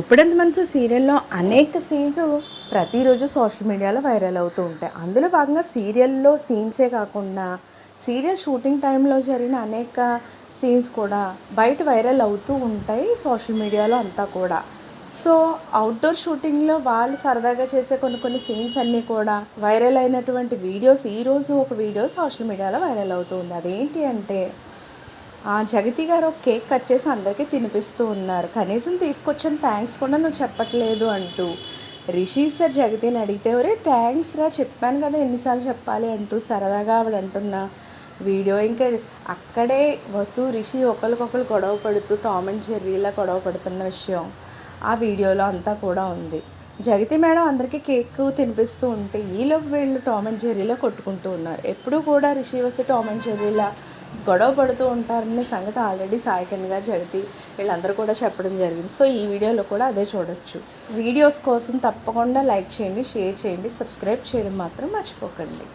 గుప్పెడంత మనసు సీరియల్లో అనేక సీన్స్ ప్రతిరోజు సోషల్ మీడియాలో వైరల్ అవుతూ ఉంటాయి. అందులో భాగంగా సీరియల్లో సీన్సే కాకుండా సీరియల్ షూటింగ్ టైంలో జరిగిన అనేక సీన్స్ కూడా బయట వైరల్ అవుతూ ఉంటాయి సోషల్ మీడియాలో అంతా కూడా. సో అవుట్డోర్ షూటింగ్లో వాళ్ళు సరదాగా చేసే కొన్ని కొన్ని సీన్స్ అన్నీ కూడా వైరల్ అయినటువంటి వీడియోస్ ఈరోజు ఒక వీడియో సోషల్ మీడియాలో వైరల్ అవుతూ ఉంది. అదేంటి అంటే జగతి గారు ఒక కేక్ కట్ చేసి అందరికీ తినిపిస్తూ ఉన్నారు. కనీసం తీసుకొచ్చిన థ్యాంక్స్ కూడా నువ్వు చెప్పట్లేదు అంటూ. రిషి సార్ జగతిని అడిగితే ఒరే థ్యాంక్స్ రా చెప్పాను కదా ఎన్నిసార్లు చెప్పాలి అంటూ సరదాగా ఆవిడ అంటున్న వీడియో. ఇంకా అక్కడే వసు రిషి ఒకరికొకరు గొడవ పడుతూ టామ్ అండ్ జెర్రీలా గొడవ పడుతున్న విషయం ఆ వీడియోలో అంతా కూడా ఉంది. జగతి మేడం అందరికీ కేక్ తినిపిస్తూ ఉంటే ఈలోపు వీళ్ళు టామ్ అండ్ జెర్రీలో కొట్టుకుంటూ ఉన్నారు. ఎప్పుడూ కూడా రిషి వస్తే టామ్ అండ్ జెర్రీలా గొడవ పడుతూ ఉంటారనే సంగతి ఆల్రెడీ సాయికన్ గారు జగతి వీళ్ళందరూ కూడా చెప్పడం జరిగింది. సో ఈ వీడియోలో కూడా అదే చూడొచ్చు. వీడియోస్ కోసం తప్పకుండా లైక్ చేయండి షేర్ చేయండి సబ్స్క్రైబ్ చేయడం మాత్రం మర్చిపోకండి.